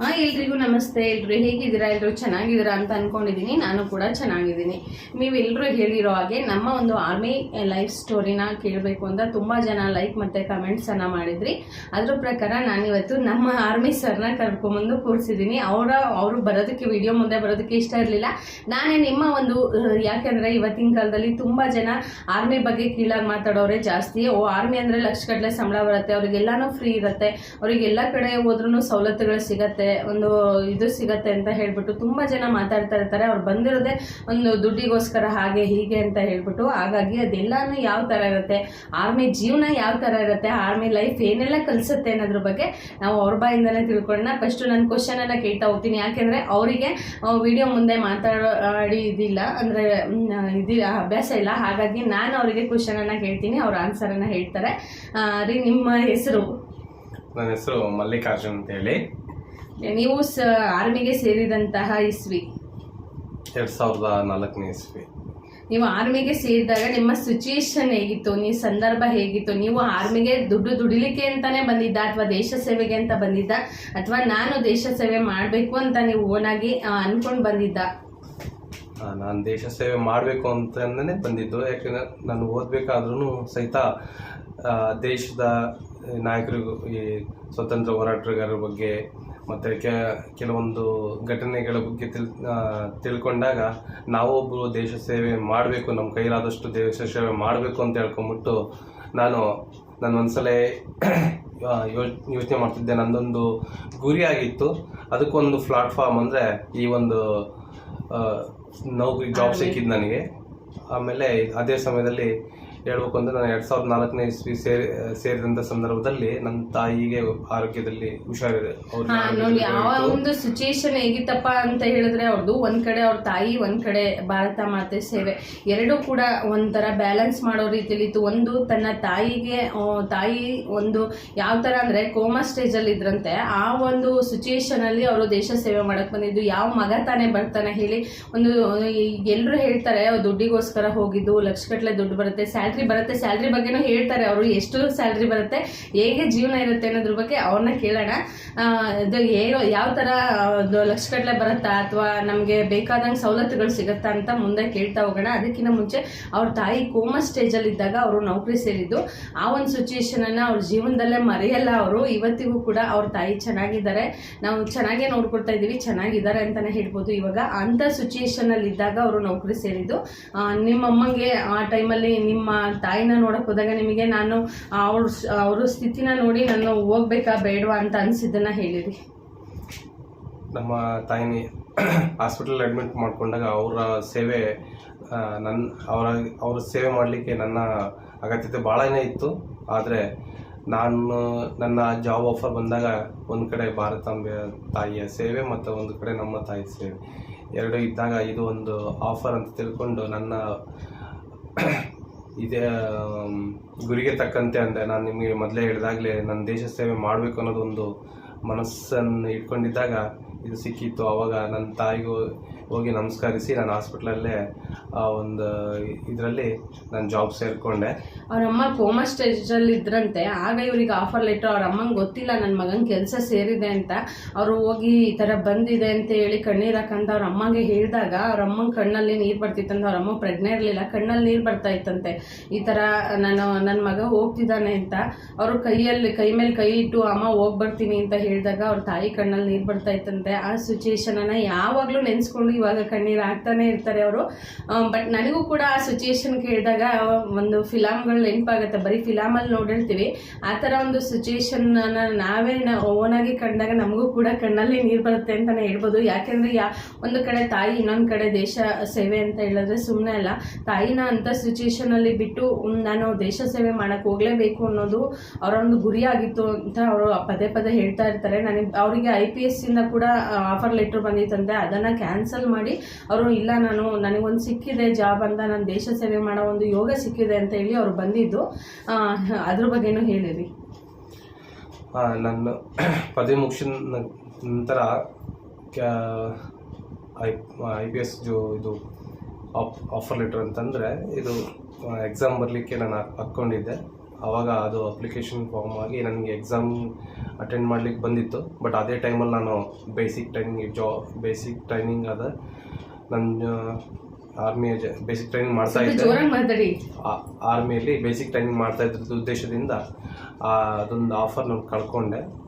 ಹಾ, ಎಲ್ರಿಗೂ ನಮಸ್ತೆ. ಎಲ್ರು ಹೇಗಿದ್ದೀರಾ? ಎಲ್ರು ಚೆನ್ನಾಗಿದ್ದೀರಾ ಅಂತ ಅನ್ಕೊಂಡಿದೀನಿ ನಾನು ಕೂಡ ಚೆನ್ನಾಗಿದ್ದೀನಿ. ನೀವೆಲ್ಲರೂ ಹೇಳಿರೋ ಹಾಗೆ ನಮ್ಮ ಒಂದು ಆರ್ಮಿ ಲೈಫ್ ಸ್ಟೋರಿನ ಕೇಳಬೇಕು ಅಂತ ತುಂಬ ಜನ ಲೈಕ್ ಮತ್ತೆ ಕಮೆಂಟ್ಸನ್ನು ಮಾಡಿದ್ರಿ. ಅದ್ರ ಪ್ರಕಾರ ನಾನಿವತ್ತು ನಮ್ಮ ಆರ್ಮಿ ಸರ್ನ ಕರ್ಕೊಂಬಂದು ಕೂರಿಸಿದ್ದೀನಿ. ಅವರ, ಅವರು ಬರೋದಕ್ಕೆ ವಿಡಿಯೋ ಮುಂದೆ ಬರೋದಕ್ಕೆ ಇಷ್ಟ ಇರಲಿಲ್ಲ. ನಾನೇ ನಿಮ್ಮ ಒಂದು ಯಾಕೆಂದ್ರೆ ಇವತ್ತಿನ ಕಾಲದಲ್ಲಿ ತುಂಬ ಜನ ಆರ್ಮಿ ಬಗ್ಗೆ ಕೀಳಾಗಿ ಮಾತಾಡೋರೆ ಜಾಸ್ತಿ. ಓ, ಆರ್ಮಿ ಅಂದ್ರೆ ಲಕ್ಷಗಟ್ಟಲೆ ಸಂಬಳ ಬರುತ್ತೆ. ಅವ್ರಿಗೆಲ್ಲಾನು ಫ್ರೀ ಇರುತ್ತೆ. ಅವರಿಗೆಲ್ಲ ಕಡೆ ಹೋದ್ರೂ ಸವಲತ್ತುಗಳು ಸಿಗತ್ತೆ. ಒಂದು ಇದು ಸಿಗತ್ತೆ ಅಂತ ಹೇಳ್ಬಿಟ್ಟು ತುಂಬಾ ಜನ ಮಾತಾಡ್ತಾ ಇರ್ತಾರೆ. ಅವ್ರು ಬಂದಿರೋದೇ ಒಂದು ದುಡ್ಡಿಗೋಸ್ಕರ ಹಾಗೆ ಹೀಗೆ ಅಂತ ಹೇಳ್ಬಿಟ್ಟು ಹಾಗಾಗಿ ಅದೆಲ್ಲಾನು ಯಾವ ತರ ಇರುತ್ತೆ? ಆರ್ಮಿ ಜೀವನ ಯಾವ ತರ ಇರುತ್ತೆ? ಆರ್ಮಿ ಲೈಫ್ ಏನೆಲ್ಲ ಕಲಿಸುತ್ತೆ ಅನ್ನೋದ್ರ ಬಗ್ಗೆ ನಾವು ಅವ್ರ ಬಾಯಿಂದಾನೆ ತಿಳ್ಕೊಳ್ಳೋಣ. ಫಸ್ಟ್ ನಾನು ಕ್ವಶನ್ ಎಲ್ಲ ಕೇಳ್ತಾ ಹೋಗ್ತೀನಿ. ಯಾಕೆಂದ್ರೆ ಅವರಿಗೆ ವಿಡಿಯೋ ಮುಂದೆ ಮಾತಾಡಿ ಇದಿಲ್ಲ ಅಂದ್ರೆ ಇದಿಲ್ಲ ಇದಿ ಅಭ್ಯಾಸ ಇಲ್ಲ. ಹಾಗಾಗಿ ನಾನು ಅವರಿಗೆ ಕ್ವಶನ್ ಅನ್ನ ಕೇಳ್ತೀನಿ. ಅವ್ರ ಆನ್ಸರ್ ಅನ್ನ ಹೇಳ್ತಾರೆ. ರೀ, ನಿಮ್ಮ ಹೆಸರು? ನನ್ನ ಹೆಸರು ಮಲ್ಲಿಕಾರ್ಜುನ್ ಅಂತ ಹೇಳಿ. ನೀವು ಸ ಆರ್ಮಿಗೆ ಸೇರಿದಂತಹ ಇಸ್ವಿ. ಎರಡ್ ಸಾವಿರದ ನಾಲ್ಕನೇ ಇಸ್ವಿ. ನೀವು ಆರ್ಮಿಗೆ ಸೇರಿದಾಗ ನಿಮ್ಮ ಸಿಚುಯೇಷನ್ ಹೇಗಿತ್ತು? ನೀವು ಸಂದರ್ಭ ಹೇಗಿತ್ತು? ನೀವು ಆರ್ಮಿಗೆ ದುಡ್ಡು ದುಡಿಲಿಕ್ಕೆ ಅಂತಾನೆ ಬಂದಿದ್ದ ಅಥವಾ ದೇಶ ಸೇವೆಗೆ ಅಂತ ಬಂದಿದ್ದ? ಅಥವಾ ನಾನು ದೇಶ ಸೇವೆ ಮಾಡಬೇಕು ಅಂತ ನೀವು ಓನಾಗಿ ಅನ್ಕೊಂಡು ಬಂದಿದ್ದ? ನಾನು ದೇಶ ಸೇವೆ ಮಾಡಬೇಕು ಅಂತಾನೆ ಬಂದಿದ್ದು. ಯಾಕಂದ್ರೆ ನಾನು ಓದಬೇಕಾದ್ರೂ ಸಹಿತ ದೇಶದ ನಾಯಕರಿಗೂ ಈ ಸ್ವತಂತ್ರ ಹೋರಾಟಗಾರರ ಬಗ್ಗೆ ಮತ್ತು ಕೆಲವೊಂದು ಘಟನೆಗಳ ಬಗ್ಗೆ ತಿಳ್ ತಿಳ್ಕೊಂಡಾಗ ನಾವೊಬ್ಬರು ದೇಶ ಸೇವೆ ಮಾಡಬೇಕು ನಮ್ಮ ಕೈಲಾದಷ್ಟು ದೇಶ ಸೇವೆ ಮಾಡಬೇಕು ಅಂತ ಹೇಳ್ಕೊಂಬಿಟ್ಟು ನಾನು ನಾನು ಒಂದ್ಸಲ ಯೋಚನೆ ಮಾಡ್ತಿದ್ದೆ. ನಂದೊಂದು ಗುರಿಯಾಗಿತ್ತು. ಅದಕ್ಕೊಂದು ಪ್ಲಾಟ್ಫಾರ್ಮ್ ಅಂದರೆ ಈ ಒಂದು ನೌಕರಿ ಜಾಬ್. ಸಿಕ್ಕಿದ್ದು ನನಗೆ. ಆಮೇಲೆ ಅದೇ ಸಮಯದಲ್ಲಿ ಹೇಳ್ಬೇಕು ಅಂದ್ರೆ ನಾನು ಎರಡ್ ಸಾವಿರದ ನಾಲ್ಕನೇ ಇಸ್ವಿ ಸೇರಿ ಸೇರಿದಂತ ಸಂದರ್ಭದಲ್ಲಿ ನನ್ನ ತಾಯಿಗೆ ಆರೋಗ್ಯದಲ್ಲಿ ಹುಷಾರಿದೆ. ಯಾವ ಹಾ ನೋಡಿ ಆ ಒಂದು ಸಿಚುಯೇಷನ್ ಹೇಗಿತ್ತಪ್ಪ ಅಂತ ಹೇಳಿದ್ರೆ ಅವ್ರದ್ದು ಒಂದ್ ಕಡೆ ಅವ್ರ ತಾಯಿ ಒಂದ್ ಕಡೆ ಭಾರತ ಮಾತೆ ಸೇವೆ. ಎರಡೂ ಕೂಡ ಒಂಥರ ಬ್ಯಾಲೆನ್ಸ್ ಮಾಡೋ ರೀತಿಲಿ ಇತ್ತು ಒಂದು ತನ್ನ ತಾಯಿಗೆ ಆ, ತಾಯಿ ಒಂದು ಯಾವ ತರ ಅಂದ್ರೆ ಕೋಮಾ ಸ್ಟೇಜ್ ಅಲ್ಲಿ ಇದ್ರಂತೆ ಆ ಒಂದು ಸಿಚುಯೇಷನ್ ಅಲ್ಲಿ ಅವರು ದೇಶ ಸೇವೆ ಮಾಡಕ್ ಬಂದಿದ್ದು. ಯಾವ ಮಗ ತಾನೇ ಬರ್ತಾನೆ ಹೇಳಿ ಒಂದು ಎಲ್ಲರೂ ಹೇಳ್ತಾರೆ ಅವ್ರು ದುಡ್ಡಿಗೋಸ್ಕರ ಹೋಗಿದ್ದು ಲಕ್ಷಗಟ್ಟಲೆ ದುಡ್ಡು ಬರುತ್ತೆ ಸ್ಯಾಲ್ರಿ ಬರುತ್ತೆ ಸ್ಯಾಲ್ರಿ ಬಗ್ಗೆನೂ ಹೇಳ್ತಾರೆ ಅವರು. ಎಷ್ಟು ಸ್ಯಾಲ್ರಿ ಬರುತ್ತೆ, ಹೇಗೆ ಜೀವನ ಇರುತ್ತೆ ಅನ್ನೋದ್ರ ಬಗ್ಗೆ ಅವ್ರನ್ನ ಕೇಳೋಣ. ಇದು ಏನೋ ಯಾವ ಅದು ಲಕ್ಷಗಟ್ಟಲೆ ಬರುತ್ತಾ ಅಥವಾ ನಮಗೆ ಬೇಕಾದಂಗೆ ಸವಲತ್ತುಗಳು ಸಿಗುತ್ತಾ ಅಂತ ಮುಂದೆ ಕೇಳ್ತಾ ಹೋಗೋಣ. ಅದಕ್ಕಿಂತ ಮುಂಚೆ ಅವ್ರ ತಾಯಿ ಕೋಮಾ ಸ್ಟೇಜಲ್ಲಿ ಇದ್ದಾಗ ಅವರು ನೌಕರಿ ಸೇರಿದ್ದು. ಆ ಒಂದು ಸಿಚುಯೇಷನನ್ನು ಅವ್ರ ಜೀವನದಲ್ಲೇ ಮರೆಯಲ್ಲ ಅವರು. ಇವತ್ತಿಗೂ ಕೂಡ ಅವ್ರ ತಾಯಿ ಚೆನ್ನಾಗಿದ್ದಾರೆ. ನಾವು ಚೆನ್ನಾಗೇ ನೋಡ್ಕೊಳ್ತಾ ಇದ್ದೀವಿ, ಚೆನ್ನಾಗಿದ್ದಾರೆ ಅಂತಲೇ ಹೇಳ್ಬೋದು. ಇವಾಗ ಅಂಥ ಸಿಚುಯೇಷನಲ್ಲಿ ಇದ್ದಾಗ ಅವರು ನೌಕರಿ ಸೇರಿದ್ದು. ನಿಮ್ಮ ಅಮ್ಮಂಗೆ ಆ ಟೈಮಲ್ಲಿ ನಿಮ್ಮ ತಾಯಿನ ನೋಡಕ್ ಹೋದಾಗ ನಿಮಗೆ ನಾನು ಅವ್ರ ಅವ್ರ ಸ್ಥಿತಿನ ನೋಡಿ ನಾನು ಹೋಗ್ಬೇಕಾ ಬೇಡವಾ ಅಂತ ಅನ್ಸಿದ್ದನ್ನ ಹೇಳಿರಿ. ನಮ್ಮ ತಾಯಿನಿ ಹಾಸ್ಪಿಟಲ್ ಅಡ್ಮಿಟ್ ಮಾಡ್ಕೊಂಡಾಗ ಅವರ ಸೇವೆ ನನ್ನ ಅವರ, ಅವ್ರ ಸೇವೆ ಮಾಡಲಿಕ್ಕೆ ನನ್ನ ಅಗತ್ಯತೆ ಭಾಳನೇ ಇತ್ತು. ಆದರೆ ನಾನು ನನ್ನ ಜಾಬ್ ಆಫರ್ ಬಂದಾಗ ಒಂದು ಕಡೆ ಭಾರತಾಂಬೆ ತಾಯಿಯ ಸೇವೆ ಮತ್ತು ಒಂದು ಕಡೆ ನಮ್ಮ ತಾಯಿ ಸೇವೆ. ಎರಡು ಇದ್ದಾಗ ಇದು ಒಂದು ಆಫರ್ ಅಂತ ತಿಳ್ಕೊಂಡು ನನ್ನ ಇದೇ ಗುರಿಗೆ ತಕ್ಕಂತೆ ಅಂದೆ. ನಾನು ನಿಮಗೆ ಮೊದಲೇ ಹೇಳಿದಾಗಲೇ ನನ್ನ ದೇಶ ಸೇವೆ ಮಾಡಬೇಕು ಅನ್ನೋದೊಂದು ಮನಸ್ಸನ್ನು ಇಟ್ಕೊಂಡಿದ್ದಾಗ ಇದು ಸಿಕ್ಕಿತ್ತು. ಆವಾಗ ನನ್ನ ತಾಯಿಗೂ ಹೋಗಿ ನಮಸ್ಕರಿಸಿ ನಾನು ಹಾಸ್ಪಿಟ್ಲಲ್ಲೇ ಒಂದು ಇದರಲ್ಲಿ ನಾನು ಜಾಬ್ ಸೇರಿಕೊಂಡೆ. ಅವರಮ್ಮ ಕೋಮಾ ಸ್ಟೇಜಲ್ಲಿ ಇದ್ರಂತೆ, ಆಗ ಇವ್ರಿಗೆ ಆಫರ್ ಲೆಟರ್ ಅವ್ರ ಅಮ್ಮಂಗೆ ಗೊತ್ತಿಲ್ಲ ನನ್ನ ಮಗನ ಕೆಲಸ ಸೇರಿದೆ ಅಂತ. ಅವರು ಹೋಗಿ ಈ ಥರ ಬಂದಿದೆ ಅಂತ ಹೇಳಿ ಕಣ್ಣೀರು ಹಾಕಂತ ಅವ್ರ ಅಮ್ಮಂಗೆ ಹೇಳಿದಾಗ, ಅವ್ರ ಅಮ್ಮನ ಕಣ್ಣಲ್ಲಿ ನೀರು ಬರ್ತಿತ್ತಂತ ಅವ್ರ ಅಮ್ಮ ಪ್ರಜ್ಞೆ ಇರಲಿಲ್ಲ. ಕಣ್ಣಲ್ಲಿ ನೀರು ಬರ್ತಾ ಇತ್ತಂತೆ. ಈ ಥರ ನಾನು ನನ್ನ ಮಗ ಹೋಗ್ತಿದ್ದಾನೆ ಅಂತ. ಅವರು ಕೈಯಲ್ಲಿ, ಕೈ ಮೇಲೆ ಕೈ ಇಟ್ಟು, ಅಮ್ಮ, ಹೋಗಿ ಬರ್ತೀನಿ ಅಂತ ಹೇಳಿದಾಗ ಅವ್ರ ತಾಯಿ ಕಣ್ಣಲ್ಲಿ ನೀರು ಬರ್ತಾ ಇತ್ತಂತೆ. ಆ ಸಿಚುಯೇಷನನ್ನು ಯಾವಾಗಲೂ ನೆನೆಸ್ಕೊಂಡು ಇವಾಗ ಕಣ್ಣೀರು ಹಾಕ್ತಾನೆ ಇರ್ತಾರೆ ಅವರು. ಬಟ್ ನನಗೂ ಕೂಡ ಆ ಸಿಚುಯೇಷನ್ ಕೇಳಿದಾಗ ಒಂದು ಫಿಲಾಮ್ಗಳು ನೆನಪಾಗುತ್ತೆ. ಬರೀ ಫಿಲಾಮಲ್ಲಿ ನೋಡಿರ್ತೀವಿ. ಆ ಥರ ಒಂದು ಸಿಚುಯೇಷನ್ ನಾವೇ ಓನಾಗಿ ಕಂಡಾಗ ನಮಗೂ ಕೂಡ ಕಣ್ಣಲ್ಲಿ ನೀರು ಬರುತ್ತೆ ಅಂತಲೇ ಹೇಳ್ಬೋದು. ಯಾಕೆಂದರೆ ಯಾ, ಒಂದು ಕಡೆ ತಾಯಿ, ಇನ್ನೊಂದು ಕಡೆ ದೇಶ ಸೇವೆ ಅಂತ ಹೇಳಿದ್ರೆ ಸುಮ್ಮನೆ ಅಲ್ಲ. ತಾಯಿನ ಅಂಥ ಸಿಚುಯೇಷನಲ್ಲಿ ಬಿಟ್ಟು ನಾನು ದೇಶ ಸೇವೆ ಮಾಡೋಕ್ಕೆ ಹೋಗಲೇಬೇಕು ಅನ್ನೋದು ಅವರ ಒಂದು ಗುರಿಯಾಗಿತ್ತು ಅಂತ ಅವರು ಪದೇ ಪದೇ ಹೇಳ್ತಾ ಇರ್ತಾರೆ. ನನಗೆ, ಅವರಿಗೆ ಐ ಪಿ ಎಸ್ ಇಂದ ಕೂಡ ಆಫರ್ ಲೆಟ್ರ್ ಬಂದಿತ್ತಂತೆ ಅದನ್ನು ಕ್ಯಾನ್ಸಲ್ ಮಾಡಿ, ಅವರು, ಇಲ್ಲ ನಾನು, ನನಗೊಂದು ಸಿಕ್ಕಿದೆ ಜಾಬ್ ಅಂತ ನಾನು ದೇಶ ಸೇವೆ ಮಾಡೋ ಒಂದು ಯೋಗ ಸಿಕ್ಕಿದೆ ಅಂತ ಹೇಳಿ ಅವರು ಬಂದಿದ್ದು. ಅದ್ರ ಬಗ್ಗೆನೂ ಹೇಳಿರಿ. ನನ್ನ ಪದವಿ ಮುಗಿಸಿದ ನಂತರ ಐ ಐ ಪಿ ಎಸ್ ಇದು ಆಫರ್ ಲೆಟರ್ ಅಂತಂದರೆ ಇದು ಎಕ್ಸಾಮ್ ಬರಲಿಕ್ಕೆ ನಾನು ಹಾಕ್- ಹಾಕ್ಕೊಂಡಿದ್ದೆ. ಆವಾಗ ಅದು ಅಪ್ಲಿಕೇಶನ್ ಫಾರ್ಮ್ ಆಗಿ ನನಗೆ ಎಕ್ಸಾಮ್ ಅಟೆಂಡ್ ಮಾಡ್ಲಿಕ್ಕೆ ಬಂದಿತ್ತು. ಬಟ್ ಅದೇ ಟೈಮಲ್ಲಿ ನಾನು ಬೇಸಿಕ್ ಟ್ರೈನಿಂಗ್ ಜಾ ಬೇಸಿಕ್ ಟ್ರೈನಿಂಗ್ ಅದ ನನ್ನ ಆರ್ಮಿ ಬೇಸಿಕ್ ಟ್ರೈನಿಂಗ್ ಮಾಡ್ತಾ ಇದ್ದೆ. ಆರ್ಮಿಯಲ್ಲಿ ಬೇಸಿಕ್ ಟ್ರೈನಿಂಗ್ ಮಾಡ್ತಾ ಇದ್ದ ಉದ್ದೇಶದಿಂದ ಆ ಅದೊಂದು ಆಫರ್ ನಾನು ಕಳ್ಕೊಂಡೆ.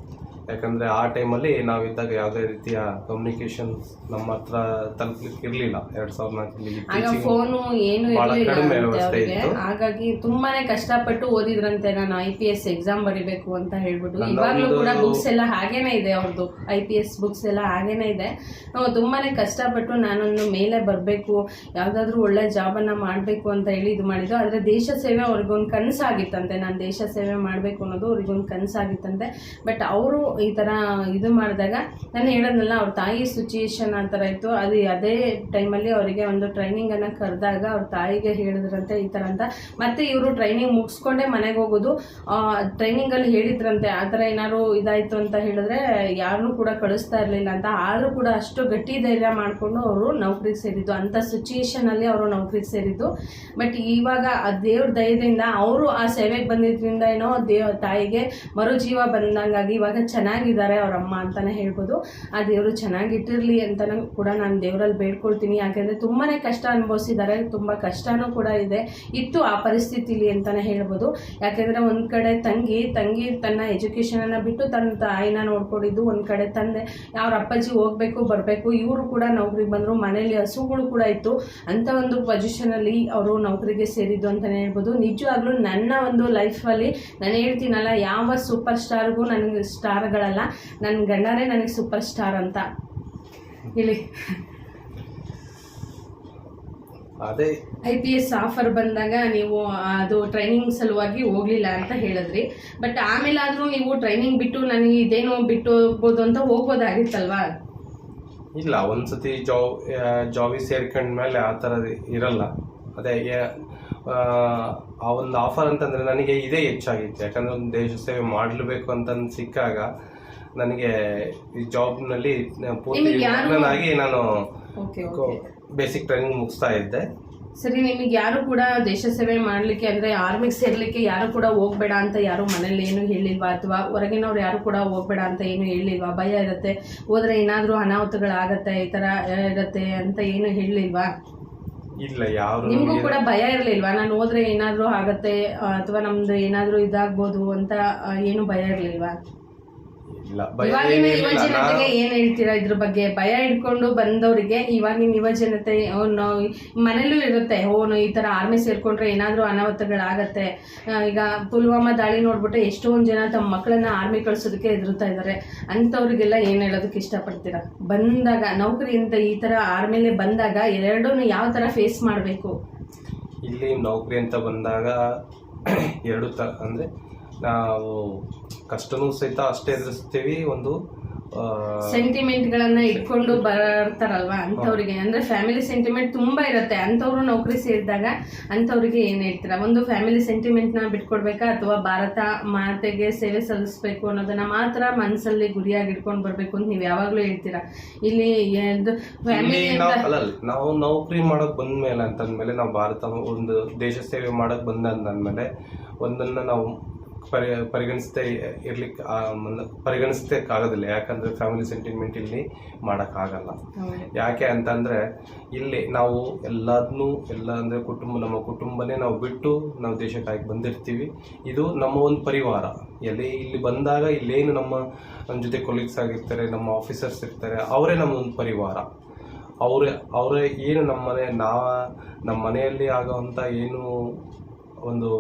ಯಾಕಂದರೆ ಆ ಟೈಮಲ್ಲಿ ನಾವಿದ್ದಾಗ ಯಾವುದೇ ರೀತಿಯ ಕಮ್ಯುನಿಕೇಶನ್ ನಮ್ಮ ಹತ್ರ ತಲುಪಲಿಕ್ಕೆ ಇರಲಿಲ್ಲ ಎರಡು ಸಾವಿರದ ನಾಲ್ಕರಲ್ಲಿ ಫೋನು ಏನು ಕಡಿಮೆ ವ್ಯವಸ್ಥೆ ಇತ್ತು. ಹಾಗಾಗಿ ತುಂಬಾನೇ ಕಷ್ಟಪಟ್ಟು ಓದಿದ್ರಂತೆ ನಾನು ಐ ಪಿ ಎಸ್ ಎಕ್ಸಾಮ್ ಬರಿಬೇಕು ಅಂತ ಹೇಳ್ಬಿಟ್ಟು. ಇವಾಗಲೂ ಕೂಡ ಬುಕ್ಸ್ ಎಲ್ಲ ಹಾಗೇನೆ ಇದೆ ಅವ್ರದ್ದು. ಐ ಪಿ ಎಸ್ ಬುಕ್ಸ್ ಎಲ್ಲ ಹಾಗೇನೆ ಇದೆ. ನಾವು ತುಂಬಾನೇ ಕಷ್ಟಪಟ್ಟು ನಾನೊಂದು ಮೇಲೆ ಬರಬೇಕು ಯಾವುದಾದ್ರೂ ಒಳ್ಳೆ ಜಾಬನ್ನ ಮಾಡಬೇಕು ಅಂತ ಹೇಳಿ ಇದು ಮಾಡಿದ್ದು. ಆದರೆ ದೇಶ ಸೇವೆ ಅವ್ರಿಗೊಂದು ಕನಸಾಗಿತ್ತಂತೆ. ನಾನು ದೇಶ ಸೇವೆ ಮಾಡಬೇಕು ಅನ್ನೋದು ಅವ್ರಿಗೊಂದು ಕನಸಾಗಿತ್ತಂತೆ. ಬಟ್ ಅವರು ಈ ಥರ ಇದು ಮಾಡಿದಾಗ ನಾನು ಹೇಳೋದ್ನಲ್ಲ, ಅವ್ರ ತಾಯಿ ಸಿಚುಯೇಷನ್ ಆ ಥರ ಇತ್ತು. ಅದು ಅದೇ ಟೈಮಲ್ಲಿ ಅವರಿಗೆ ಒಂದು ಟ್ರೈನಿಂಗನ್ನು ಕರೆದಾಗ ಅವ್ರ ತಾಯಿಗೆ ಹೇಳಿದ್ರಂತೆ ಈ ಥರ ಅಂತ. ಮತ್ತೆ ಇವರು ಟ್ರೈನಿಂಗ್ ಮುಗಿಸ್ಕೊಂಡೇ ಮನೆಗೆ ಹೋಗೋದು. ಟ್ರೈನಿಂಗಲ್ಲಿ ಹೇಳಿದ್ರಂತೆ, ಆ ಥರ ಏನಾದ್ರು ಇದಾಯಿತು ಅಂತ ಹೇಳಿದ್ರೆ ಯಾರನ್ನೂ ಕೂಡ ಕಳಿಸ್ತಾ ಇರಲಿಲ್ಲ ಅಂತ. ಆದರೂ ಕೂಡ ಅಷ್ಟು ಗಟ್ಟಿ ಧೈರ್ಯ ಮಾಡಿಕೊಂಡು ಅವರು ನೌಕರಿಗೆ ಸೇರಿದ್ದು. ಅಂಥ ಸಿಚುಯೇಷನಲ್ಲಿ ಅವರು ನೌಕರಿಗೆ ಸೇರಿದ್ದು. ಬಟ್ ಇವಾಗ ಆ ದೇವ್ರ ದಯದಿಂದ ಅವರು ಆ ಸೇವೆಗೆ ಬಂದಿದ್ದರಿಂದ ಏನೋ ದೇವ ತಾಯಿಗೆ ಮರುಜೀವ ಬಂದಂಗಾಗಿ ಇವಾಗ ಚೆನ್ನಾಗಿದ್ದಾರೆ ಅವ್ರ ಅಮ್ಮ ಅಂತಾನೆ ಹೇಳ್ಬೋದು. ಆ ದೇವರು ಚೆನ್ನಾಗಿಟ್ಟಿರಲಿ ಅಂತಲೂ ಕೂಡ ನಾನು ದೇವರಲ್ಲಿ ಬೇಡ್ಕೊಳ್ತೀನಿ. ಯಾಕೆಂದರೆ ತುಂಬಾನೇ ಕಷ್ಟ ಅನುಭವಿಸಿದ್ದಾರೆ. ತುಂಬಾ ಕಷ್ಟನೂ ಕೂಡ ಇದೆ. ಇತ್ತು ಆ ಪರಿಸ್ಥಿತಿಲಿ ಅಂತಾನೆ ಹೇಳ್ಬೋದು. ಯಾಕೆಂದರೆ ಒಂದು ಕಡೆ ತಂಗಿ ತಂಗಿ ತನ್ನ ಎಜುಕೇಷನನ್ನು ಬಿಟ್ಟು ತನ್ನ ತಾಯಿನ ನೋಡ್ಕೊಂಡಿದ್ದು. ಒಂದು ಕಡೆ ತಂದೆ, ಅವ್ರ ಅಪ್ಪಾಜಿ ಹೋಗಬೇಕು, ಬರಬೇಕು. ಇವರು ಕೂಡ ನೌಕರಿಗೆ ಬಂದ್ರು. ಮನೇಲಿ ಹಸುಗಳು ಕೂಡ ಇತ್ತು. ಅಂತ ಒಂದು ಪೊಸಿಷನಲ್ಲಿ ಅವರು ನೌಕರಿಗೆ ಸೇರಿದ್ದು ಅಂತಾನೆ ಹೇಳ್ಬೋದು. ನಿಜವಾಗ್ಲೂ ನನ್ನ ಒಂದು ಲೈಫಲ್ಲಿ ನಾನು ಹೇಳ್ತೀನಲ್ಲ, ಯಾವ ಸೂಪರ್ ಸ್ಟಾರ್ಗೂ ನನಗೆ ಸ್ಟಾರ್ಗಳಲ್ಲ ನನ್ನ ಗಂಡನೇ ನನಗೆ ಸೂಪರ್ ಸ್ಟಾರ್ ಅಂತ. ಹೇಳಿ ಅದೇ. ಐ ಪಿ ಎಸ್ ಆಫರ್ ಬಂದಾಗ ನೀವು ಅದು ಟ್ರೈನಿಂಗ್ ಸಲುವಾಗಿ ಹೋಗ್ಲಿಲ್ಲ ಅಂತ ಹೇಳಿದ್ರಿ. ಬಟ್ ಆಮೇಲೆ ಆದ್ರೂ ನೀವು ಟ್ರೈನಿಂಗ್ ಬಿಟ್ಟು ನನಗೆ ಇದೇನೋ ಬಿಟ್ಟು ಹೋಗ್ಬೋದು ಅಂತ ಹೋಗ್ಬೋದಾಗಿತ್ತಲ್ವಾ? ಇಲ್ಲ ಒಂದ್ಸತಿ ಜಾಬ್ ಜಾಬಿಗೆ ಸೇರ್ಕೊಂಡ್ಮೇಲೆ ಆ ಥರ ಇರಲ್ಲ. ಅದೇ ಆ, ಒಂದು ಆಫರ್ ಅಂತಂದ್ರೆ ನನಗೆ ಇದೇ ಹೆಚ್ಚಾಗಿತ್ತು. ಯಾಕಂದ್ರೆ ಒಂದು ದೇಶ ಸೇವೆ ಮಾಡಲೇಬೇಕು ಅಂತ ಸಿಕ್ಕಾಗ ನನಗೆ ಈ ಜಾಬ್ನಲ್ಲಿ ಪೂರ್ತಿ ನಿಮಗೆ ನಾನು ಬೇಸಿಕ್ ಟ್ರೈನಿಂಗ್ ಮುಗಿಸ್ತಾ ಇದ್ದೆ. ಸರಿ ನಿಮಗೆ ಯಾರು ಕೂಡ ದೇಶ ಸೇವೆ ಮಾಡ್ಲಿಕ್ಕೆ ಅಂದ್ರೆ ಆರ್ಮಿಗೆ ಸೇರ್ಲಿಕ್ಕೆ ಯಾರು ಕೂಡ ಹೋಗ್ಬೇಡ ಅಂತ ಯಾರು ಮನೇಲಿ ಏನು ಹೇಳಿಲ್ವಾ? ಅಥವಾ ಹೊರಗಿನವ್ರು ಯಾರು ಕೂಡ ಹೋಗ್ಬೇಡ ಅಂತ ಏನು ಹೇಳಿಲ್ವಾ? ಭಯ ಇರುತ್ತೆ. ಹೋದ್ರೆ ಏನಾದ್ರೂ ಅನಾಹುತಗಳಾಗತ್ತೆ ಈ ತರ ಇರತ್ತೆ ಅಂತ ಏನು ಹೇಳಿಲ್ವಾ? ಇಲ್ಲ ಯಾರು ನಿಮ್ಗೂ ಕೂಡ ಭಯ ಇರ್ಲಿಲ್ವಾ? ನಾನು ಹೋದ್ರೆ ಏನಾದರೂ ಆಗತ್ತೆ ಅಥವಾ ನಮ್ದು ಏನಾದರೂ ಇದಾಗ್ಬೋದು ಅಂತ ಏನು ಭಯ ಇರ್ಲಿಲ್ವಾ? ಇಲ್ಲ. ಇವಾಗಿನ ಏನಿಲ್ಲ ಯುವ ಜನತೆಗೆ ಏನ್ ಹೇಳ್ತೀರಾ ಇದ್ರ ಬಗ್ಗೆ? ಭಯ ಇಟ್ಕೊಂಡು ಬಂದವರಿಗೆ ಇವಾಗಿನ ಯುವ ಜನತೆ ಮನೇಲೂ ಇರುತ್ತೆ. ಓನು ಈ ತರ ಆರ್ಮಿ ಸೇರ್ಕೊಂಡ್ರೆ ಏನಾದ್ರೂ ಅನಾಹುತಗಳಾಗತ್ತೆ. ಈಗ ಪುಲ್ವಾಮಾ ದಾಳಿ ನೋಡ್ಬಿಟ್ಟು ಎಷ್ಟೊಂದ್ ಜನ ತಮ್ಮ ಮಕ್ಕಳನ್ನ ಆರ್ಮಿ ಕಳ್ಸೋದಕ್ಕೆ ಎದುರುತ್ತಾ ಇದ್ದಾರೆ ಅಂತವ್ರಿಗೆಲ್ಲ ಏನ್ ಹೇಳೋದಕ್ಕೆ ಇಷ್ಟಪಡ್ತೀರಾ? ಬಂದಾಗ ನೌಕರಿಯಿಂದ ಈ ತರ ಆರ್ಮಿಲೆ ಬಂದಾಗ ಎರಡೂ ಯಾವ ತರ ಫೇಸ್ ಮಾಡಬೇಕು? ಇಲ್ಲಿ ನೌಕರಿ ಅಂತ ಬಂದಾಗ ಎರಡು ತ ಅಂದರೆ ನಾವು ಕಷ್ಟನೂ ಸಹಿತ ಅಷ್ಟೇ ಎದುರಿಸ್ತೀವಿ ಒಂದು ಸೆಂಟಿಮೆಂಟ್ಗಳನ್ನ ಸೆಂಟಿಮೆಂಟ್ ಗಳನ್ನ ಇಟ್ಕೊಂಡು ಬರ್ತಾರಲ್ವಾ ಅಂತವ್ರಿಗೆ ಅಂದ್ರೆ ಫ್ಯಾಮಿಲಿ ಸೆಂಟಿಮೆಂಟ್ ತುಂಬಾ ಇರುತ್ತೆ. ಅಂತವ್ರು ನೌಕರಿ ಸೇರಿದಾಗ ಅಂತವ್ರಿಗೆ ಏನ್ ಹೇಳ್ತೀರಾ? ಒಂದು ಫ್ಯಾಮಿಲಿ ಸೆಂಟಿಮೆಂಟ್ನ ಬಿಟ್ಕೊಡ್ಬೇಕಾ? ಅಥವಾ ಭಾರತ ಮಾತೆಗೆ ಸೇವೆ ಸಲ್ಲಿಸ್ಬೇಕು ಅನ್ನೋದನ್ನ ಮಾತ್ರ ಮನಸ್ಸಲ್ಲಿ ಗುರಿಯಾಗಿ ಇಟ್ಕೊಂಡು ಬರ್ಬೇಕು ಅಂತ ನೀವು ಯಾವಾಗ್ಲೂ ಹೇಳ್ತೀರಾ? ಇಲ್ಲಿ ಫ್ಯಾಮಿಲಿ ನಾವು ನೌಕರಿ ಮಾಡಕ್ ಬಂದ್ಮೇಲೆ ಅಂತಂದ್ಮೇಲೆ ನಾವು ಭಾರತ ಒಂದು ದೇಶ ಸೇವೆ ಮಾಡಕ್ ಬಂದಂದ್ಮೇಲೆ ಒಂದನ್ನ ನಾವು ಪರಿ ಪರಿಗಣಿಸ್ತಾ ಇರ್ಲಿಕ್ಕೆ ಪರಿಗಣಿಸ್ತಕ್ಕೆ ಆಗೋದಿಲ್ಲ ಯಾಕಂದ್ರೆ ಫ್ಯಾಮಿಲಿ ಸೆಂಟಿಮೆಂಟ್ ಇಲ್ಲಿ ಆಗಲ್ಲ ಯಾಕೆ ಅಂತಂದ್ರೆ ಇಲ್ಲಿ ನಾವು ಎಲ್ಲದನ್ನು ಎಲ್ಲ ಅಂದ್ರೆ ಕುಟುಂಬ ನಮ್ಮ ಕುಟುಂಬನೇ ನಾವು ಬಿಟ್ಟು ನಾವು ದೇಶಕ್ಕಾಗಿ ಬಂದಿರ್ತೀವಿ. ಇದು ನಮ್ಮ ಒಂದು ಪರಿವಾರ. ಎಲ್ಲಿ ಇಲ್ಲಿ ಬಂದಾಗ ಇಲ್ಲೇನು ನಮ್ಮ ನಮ್ಮ ಜೊತೆ ಕೊಲೀಗ್ಸ್ ಆಗಿರ್ತಾರೆ ನಮ್ಮ ಆಫೀಸರ್ಸ್ ಇರ್ತಾರೆ ಅವರೇ ನಮ್ಮ ಒಂದು ಪರಿವಾರ. ಅವರೇ ಅವರೇ ಏನು ನಮ್ಮ ಮನೆ ನಾ ನಮ್ಮ ಮನೆಯಲ್ಲಿ ಆಗೋವಂಥ ಏನು ಒಂದು